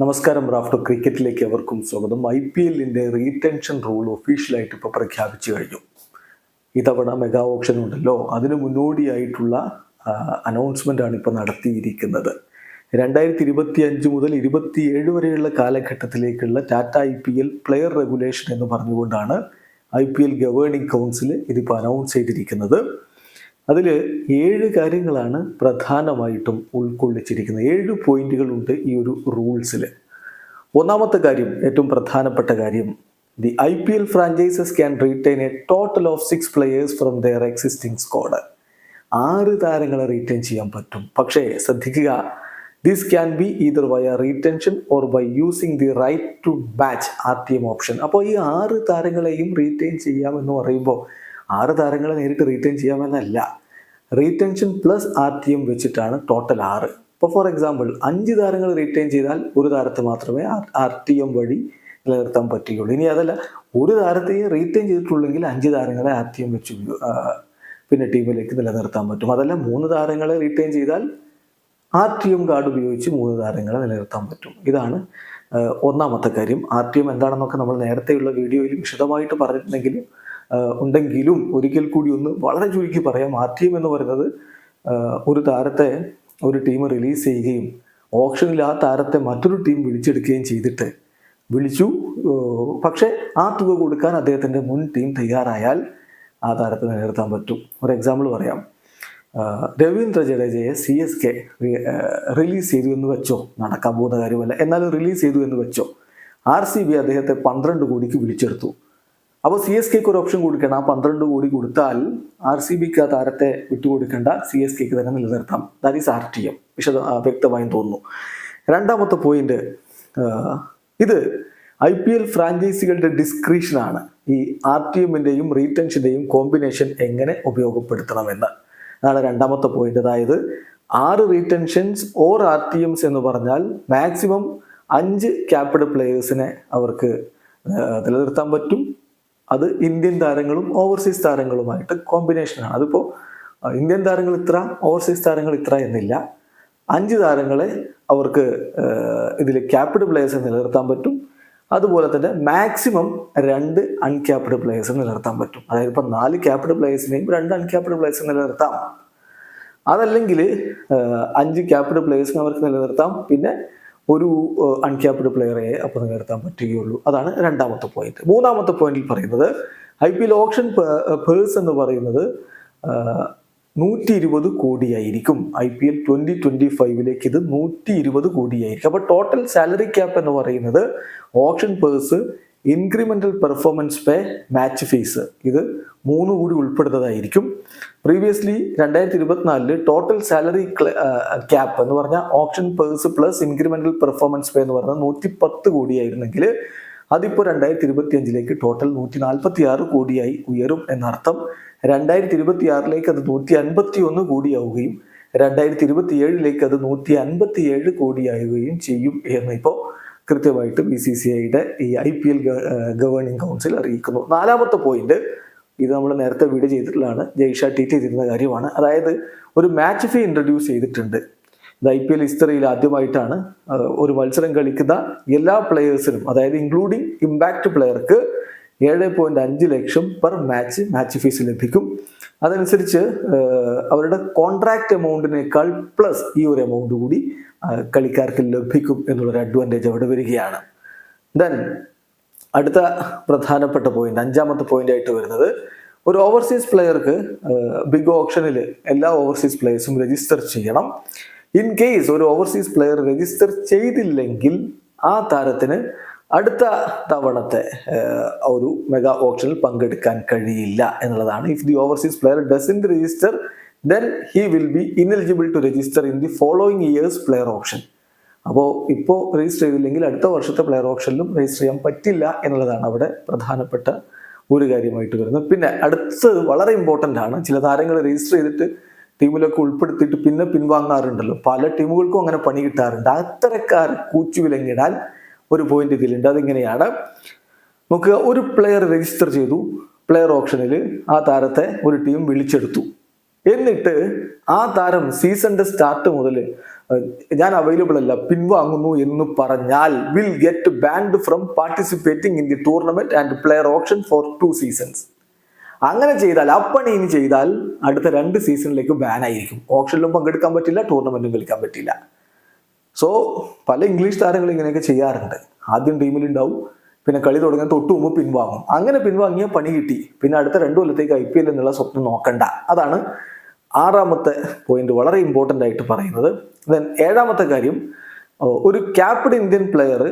നമസ്കാരം റാഫ്റ്റോ ക്രിക്കറ്റിലേക്ക് അവർക്കും സ്വാഗതം. ഐ പി എല്ലിന്റെ റീടെൻഷൻ റൂൾ ഒഫീഷ്യലായിട്ട് ഇപ്പോൾ പ്രഖ്യാപിച്ചു കഴിഞ്ഞു. ഇതവണ മെഗാ ഓപ്ഷൻ ഉണ്ടല്ലോ. അതിന് മുന്നോടിയായിട്ടുള്ള അനൗൺസ്മെന്റ് ആണ് ഇപ്പോൾ നടത്തിയിരിക്കുന്നത്. രണ്ടായിരത്തി ഇരുപത്തി അഞ്ച് മുതൽ ഇരുപത്തിയേഴ് വരെയുള്ള കാലഘട്ടത്തിലേക്കുള്ള Tata I P L player regulation എന്ന് പറഞ്ഞുകൊണ്ടാണ് I P L governing council ഇതിപ്പോൾ അനൗൺസ് ചെയ്തിരിക്കുന്നത്. അതിൽ ഏഴ് കാര്യങ്ങളാണ് പ്രധാനമായിട്ടും ഉൾക്കൊള്ളിച്ചിരിക്കുന്നത്. ഏഴ് പോയിന്റുകളുണ്ട് ഈ ഒരു റൂൾസിൽ ഒന്നാമത്തെ കാര്യം ഏറ്റവും പ്രധാനപ്പെട്ട കാര്യം the I P L franchises can retain a total of six players from their existing squad. ആറ് താരങ്ങളെ റീറ്റെയിൻ ചെയ്യാൻ പറ്റും. പക്ഷേ ശ്രദ്ധിക്കുക this can be either a retention or by using the right to match R T M option. അപ്പോൾ ഈ ആറ് താരങ്ങളെയും retain ചെയ്യാമെന്ന് പറയുമ്പോൾ ആറ് താരങ്ങളെ നേരിട്ട് retain ചെയ്യാമെന്നല്ല. Retention plus R T M വെച്ചിട്ടാണ് ടോട്ടൽ ആറ്. ഇപ്പോൾ ഫോർ എക്സാമ്പിൾ അഞ്ച് താരങ്ങൾ റീറ്റെയിൻ ചെയ്താൽ ഒരു താരത്തെ മാത്രമേ ആർ ടി എം വഴി നിലനിർത്താൻ പറ്റുകയുള്ളൂ. ഇനി അതല്ല ഒരു താരത്തെയും റീറ്റെയിൻ ചെയ്തിട്ടുള്ളെങ്കിൽ അഞ്ച് താരങ്ങളെ ആർ ടി എം വെച്ച് പിന്നെ ടീമിലേക്ക് നിലനിർത്താൻ പറ്റും. അതല്ല മൂന്ന് താരങ്ങളെ റീറ്റെയിൻ ചെയ്താൽ ആർ ടി എം കാർഡ് ഉപയോഗിച്ച് മൂന്ന് താരങ്ങളെ നിലനിർത്താൻ പറ്റും. ഇതാണ് ഒന്നാമത്തെ കാര്യം. ആർ ടി എം എന്താണെന്നൊക്കെ നമ്മൾ നേരത്തെയുള്ള വീഡിയോയിൽ വിശദമായിട്ട് പറഞ്ഞിട്ടുണ്ടെങ്കിലും ഉണ്ടെങ്കിലും ഒരിക്കൽ കൂടി ഒന്ന് വളരെ ചുരുക്കി പറയാം. ആർ ടി എം എന്ന് പറയുന്നത് ഒരു താരത്തെ ഒരു ടീം റിലീസ് ചെയ്യുകയും ഓപ്ഷനിൽ ആ താരത്തെ മറ്റൊരു ടീം വിളിച്ചെടുക്കുകയും ചെയ്തിട്ട് വിളിച്ചു. പക്ഷേ ആ തുക കൊടുക്കാൻ അദ്ദേഹത്തിന്റെ മുൻ ടീം തയ്യാറായാൽ ആ താരത്തെ നിലനിർത്താൻ പറ്റും. ഒരു എക്സാമ്പിൾ പറയാം. രവീന്ദ്ര ജഡേജയെ സി എസ് കെ റിലീസ് ചെയ്തു എന്ന് വെച്ചോ? നടക്കാൻ പോകുന്ന കാര്യമല്ല. എന്നാലും റിലീസ് ചെയ്തു എന്ന് വെച്ചോ? ആർ സി ബി അദ്ദേഹത്തെ പന്ത്രണ്ട് കോടിക്ക് വിളിച്ചെടുത്തു. അപ്പോൾ സി എസ് കെക്ക് ഒരു ഓപ്ഷൻ കൊടുക്കണം. ആ പന്ത്രണ്ട് കോടി കൊടുത്താൽ ആർ സി ബിക്ക് ആ താരത്തെ വിട്ടുകൊടുക്കേണ്ട. സി എസ് കെക്ക് തന്നെ നിലനിർത്താം. That is R T M വിശദ വ്യക്തമായും തോന്നുന്നു. രണ്ടാമത്തെ പോയിന്റ് ഇത് ഐ പി എൽ ഫ്രാഞ്ചൈസികളുടെ ഡിസ്ക്രിപ്ഷനാണ് ഈ ആർ ടി എമ്മിന്റെയും റീറ്റൻഷന്റെയും കോമ്പിനേഷൻ എങ്ങനെ ഉപയോഗപ്പെടുത്തണമെന്ന്. അതാണ് രണ്ടാമത്തെ പോയിന്റ് അതായത് ആറ് retentions or R T Ms എന്ന് പറഞ്ഞാൽ മാക്സിമം അഞ്ച് ക്യാപിറ്റൽ പ്ലെയേഴ്സിനെ അവർക്ക് നിലനിർത്താൻ പറ്റും. അത് ഇന്ത്യൻ താരങ്ങളും ഓവർസീസ് താരങ്ങളുമായിട്ട് കോമ്പിനേഷനാണ് അതിപ്പോൾ ഇന്ത്യൻ താരങ്ങൾ ഇത്ര ഓവർസീസ് താരങ്ങൾ ഇത്ര എന്നില്ല. അഞ്ച് താരങ്ങളെ അവർക്ക് ഇതിൽ ക്യാപ്ഡ് പ്ലേയേഴ്സ് നിലനിർത്താൻ പറ്റും. അതുപോലെ തന്നെ മാക്സിമം രണ്ട് അൺക്യാപ്ഡ് പ്ലേയേഴ്സ് നിലനിർത്താൻ പറ്റും. അതായത് ഇപ്പം നാല് ക്യാപ്ഡ് പ്ലേയേഴ്സിനെയും രണ്ട് അൺക്യാപ്ഡ് പ്ലേയേഴ്സ് നിലനിർത്താം. അതല്ലെങ്കിൽ അഞ്ച് ക്യാപ്ഡ് പ്ലേയേഴ്സിനെ അവർക്ക് നിലനിർത്താം. പിന്നെ ഒരു അൺക്യാപ്ഡ് പ്ലെയറെ അപ്പോൾ നിലനിർത്താൻ പറ്റുകയുള്ളൂ. അതാണ് രണ്ടാമത്തെ പോയിന്റ് മൂന്നാമത്തെ പോയിന്റിൽ പറയുന്നത് I P L auction purse എന്ന് പറയുന്നത് നൂറ്റി ഇരുപത് കോടിയായിരിക്കും. I P L twenty twenty ഫൈവിലേക്ക് ഇത് നൂറ്റി ഇരുപത് കോടിയായിരിക്കും. അപ്പോൾ ടോട്ടൽ സാലറി ക്യാപ്പ് എന്ന് പറയുന്നത് auction purse incremental performance pay match fees ഇത് മൂന്ന് കൂടി ഉൾപ്പെടുന്നതായിരിക്കും. പ്രീവിയസ്ലി രണ്ടായിരത്തി ഇരുപത്തിനാലിൽ ടോട്ടൽ സാലറി ക്യാപ്പ് എന്ന് പറഞ്ഞാൽ auction purse plus incremental performance pay എന്ന് പറഞ്ഞാൽ നൂറ്റി പത്ത് കോടിയായിരുന്നെങ്കിൽ അതിപ്പോൾ രണ്ടായിരത്തി ഇരുപത്തി അഞ്ചിലേക്ക് ടോട്ടൽ നൂറ്റി നാൽപ്പത്തി ആറ് കോടിയായി ഉയരും എന്നർത്ഥം. രണ്ടായിരത്തി ഇരുപത്തി ആറിലേക്ക് അത് നൂറ്റി അൻപത്തി ഒന്ന് കോടിയാവുകയും രണ്ടായിരത്തി ഇരുപത്തി ഏഴിലേക്ക് അത് നൂറ്റി അൻപത്തി ഏഴ് കോടിയാവുകയും ചെയ്യും എന്ന് ഇപ്പോൾ കൃത്യമായിട്ട് ബി സി സി ഐയുടെ ഈ I P L governing council അറിയിക്കുന്നു. നാലാമത്തെ പോയിന്റ് ഇത് നമ്മൾ നേരത്തെ വീഡിയോ ചെയ്തിട്ടുള്ളതാണ് ജയ്ഷ ട്വീറ്റ് ചെയ്തിരുന്ന കാര്യമാണ്. അതായത് ഒരു മാച്ച് ഫീ ഇൻട്രൊഡ്യൂസ് ചെയ്തിട്ടുണ്ട്. ഇത് ഐ പി എൽ ഹിസ്റ്ററിയിൽ ആദ്യമായിട്ടാണ് ഒരു മത്സരം കളിക്കുന്ന എല്ലാ പ്ലെയേഴ്സിനും അതായത് ഇൻക്ലൂഡിങ് ഇമ്പാക്റ്റ് പ്ലെയർക്ക് ഏഴ് പോയിന്റ് അഞ്ച് ലക്ഷം പെർ മാച്ച് മാച്ച് ഫീസ് ലഭിക്കും. അതനുസരിച്ച് അവരുടെ കോൺട്രാക്ട് എമൗണ്ടിനേക്കാൾ പ്ലസ് ഈ ഒരു എമൗണ്ട് കൂടി കളിക്കാർക്ക് ലഭിക്കും എന്നുള്ളൊരു അഡ്വാന്റേജ് അവിടെ വരികയാണ്. ദെൻ അടുത്ത പ്രധാനപ്പെട്ട പോയിന്റ് അഞ്ചാമത്തെ പോയിന്റ് ആയിട്ട് വരുന്നത് ഒരു ഓവർസീസ് പ്ലെയർക്ക് ബിഗ് ഓപ്ഷനിൽ എല്ലാ ഓവർസീസ് പ്ലെയേഴ്സും രജിസ്റ്റർ ചെയ്യണം. ഇൻ കേസ് ഒരു ഓവർസീസ് പ്ലെയർ രജിസ്റ്റർ ചെയ്തില്ലെങ്കിൽ ആ താരത്തിന് അടുത്ത തവണത്തെ ഒരു മെഗാ ഓപ്ഷനിൽ പങ്കെടുക്കാൻ കഴിയില്ല എന്നുള്ളതാണ്. If the overseas player doesn't register then he will be ineligible to register in the following years player auction അപ്പോൾ ഇപ്പോൾ രജിസ്റ്റർ ചെയ്തില്ലെങ്കിൽ അടുത്ത വർഷത്തെ പ്ലെയർ ഓപ്ഷനിലും രജിസ്റ്റർ ചെയ്യാൻ പറ്റില്ല എന്നുള്ളതാണ് അവിടെ പ്രധാനപ്പെട്ട ഒരു കാര്യമായിട്ട് വരുന്നത്. പിന്നെ അടുത്തത് വളരെ ഇമ്പോർട്ടന്റ് ആണ്. ചില താരങ്ങൾ രജിസ്റ്റർ ചെയ്തിട്ട് ടീമിലൊക്കെ ഉൾപ്പെടുത്തിയിട്ട് പിന്നെ പിൻവാങ്ങാറുണ്ടല്ലോ. പല ടീമുകൾക്കും അങ്ങനെ പണി കിട്ടാറുണ്ട്. അത്തരക്കാർ കൂച്ചുവിലങ്ങിടാൻ ഒരു പോയിന്റ് ഇതിലുണ്ട് അതിങ്ങനെയാണ്. നോക്കുക ഒരു പ്ലെയർ രജിസ്റ്റർ ചെയ്തു. പ്ലെയർ ഓപ്ഷനിൽ ആ താരത്തെ ഒരു ടീം വിളിച്ചെടുത്തു. എന്നിട്ട് ആ താരം സീസണിന്റെ സ്റ്റാർട്ട് മുതൽ ഞാൻ അവൈലബിൾ അല്ല പിൻവാങ്ങുന്നു എന്ന് പറഞ്ഞാൽ will get banned from participating in the tournament and player auction for two seasons അങ്ങനെ ചെയ്താൽ അപ്പണി ഇനി ചെയ്താൽ അടുത്ത രണ്ട് സീസണിലേക്ക് ബാൻ ആയിരിക്കും. ഓപ്ഷനിലും പങ്കെടുക്കാൻ പറ്റില്ല ടൂർണമെന്റും കളിക്കാൻ പറ്റില്ല. സോ പല ഇംഗ്ലീഷ് താരങ്ങൾ ഇങ്ങനെയൊക്കെ ചെയ്യാറുണ്ട്. ആദ്യം ടീമിലുണ്ടാവും പിന്നെ കളി തുടങ്ങാൻ തൊട്ട് മുമ്പ് പിൻവാങ്ങും. അങ്ങനെ പിൻവാങ്ങിയ പണി കിട്ടി. പിന്നെ അടുത്ത രണ്ടു കൊല്ലത്തേക്ക് ഐ പി എൽ എന്നുള്ള സ്വപ്നം നോക്കണ്ട. അതാണ് ആറാമത്തെ പോയിന്റ് വളരെ ഇമ്പോർട്ടന്റ് ആയിട്ട് പറയുന്നത്. ദെൻ ഏഴാമത്തെ കാര്യം ഒരു ക്യാപ്ഡ് ഇന്ത്യൻ പ്ലെയർ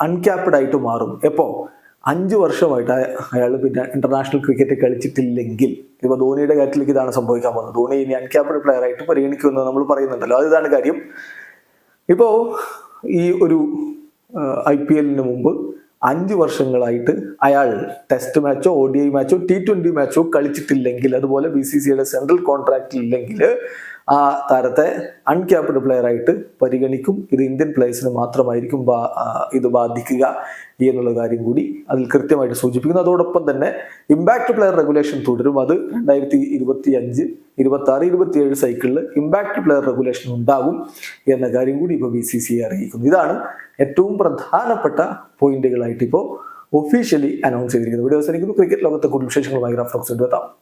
അൺക്യാപ്ഡ് ആയിട്ട് മാറും. എപ്പോ? അഞ്ച് വർഷമായിട്ട് അയാൾ പിന്നെ ഇന്റർനാഷണൽ ക്രിക്കറ്റ് കളിച്ചിട്ടില്ലെങ്കിൽ. ഇപ്പോൾ ധോണിയുടെ കാര്യത്തിലേക്ക് ഇതാണ് സംഭവിക്കാൻ പോകുന്നത്. ധോണി ഇനി അൺക്യാപ്ഡ് പ്ലെയർ ആയിട്ട് പരിഗണിക്കുമെന്ന് നമ്മൾ പറയുന്നുണ്ടല്ലോ. അത് ഇതാണ് കാര്യം. ഇപ്പോ ഈ ഒരു ഐ പി എല്ലിന് മുമ്പ് അഞ്ച് വർഷങ്ങളായിട്ട് അയാൾ ടെസ്റ്റ് മാച്ചോ ഒ ഡി ഐ മാച്ചോ ടി ട്വന്റി മാച്ചോ കളിച്ചിട്ടില്ലെങ്കിൽ അതുപോലെ ബി സി സിയുടെ സെൻട്രൽ കോൺട്രാക്റ്റിൽ ഇല്ലെങ്കിൽ ആ താരത്തെ അൺക്യാപ്ഡ് പ്ലെയർ ആയിട്ട് പരിഗണിക്കും. ഇത് ഇന്ത്യൻ പ്ലേയേഴ്സിന് മാത്രമായിരിക്കും ഇത് ബാധിക്കുക എന്നുള്ള കാര്യം കൂടി അതിൽ കൃത്യമായിട്ട് സൂചിപ്പിക്കുന്നു. അതോടൊപ്പം തന്നെ ഇമ്പാക്ട് പ്ലെയർ റെഗുലേഷൻ തുടരും. അത് രണ്ടായിരത്തി ഇരുപത്തി അഞ്ച് ഇരുപത്തി ആറ് ഇരുപത്തി ഏഴ് സൈക്കിളിൽ ഇമ്പാക്ട് പ്ലെയർ റെഗുലേഷൻ ഉണ്ടാകും എന്ന കാര്യം കൂടി ഇപ്പോൾ ബി സി സി അറിയിക്കുന്നു. ഇതാണ് ഏറ്റവും പ്രധാനപ്പെട്ട പോയിന്റുകളായിട്ട് ഇപ്പോൾ ഒഫീഷ്യലി അനൗൺസ് ചെയ്തിരിക്കുന്നത്. വീഡിയോ അവസാനിക്കുന്നു. ക്രിക്കറ്റ് ലോകത്തെ കൂടുതൽ വിശേഷങ്ങളുമായി റഫ്ലോക്സ് എത്താം.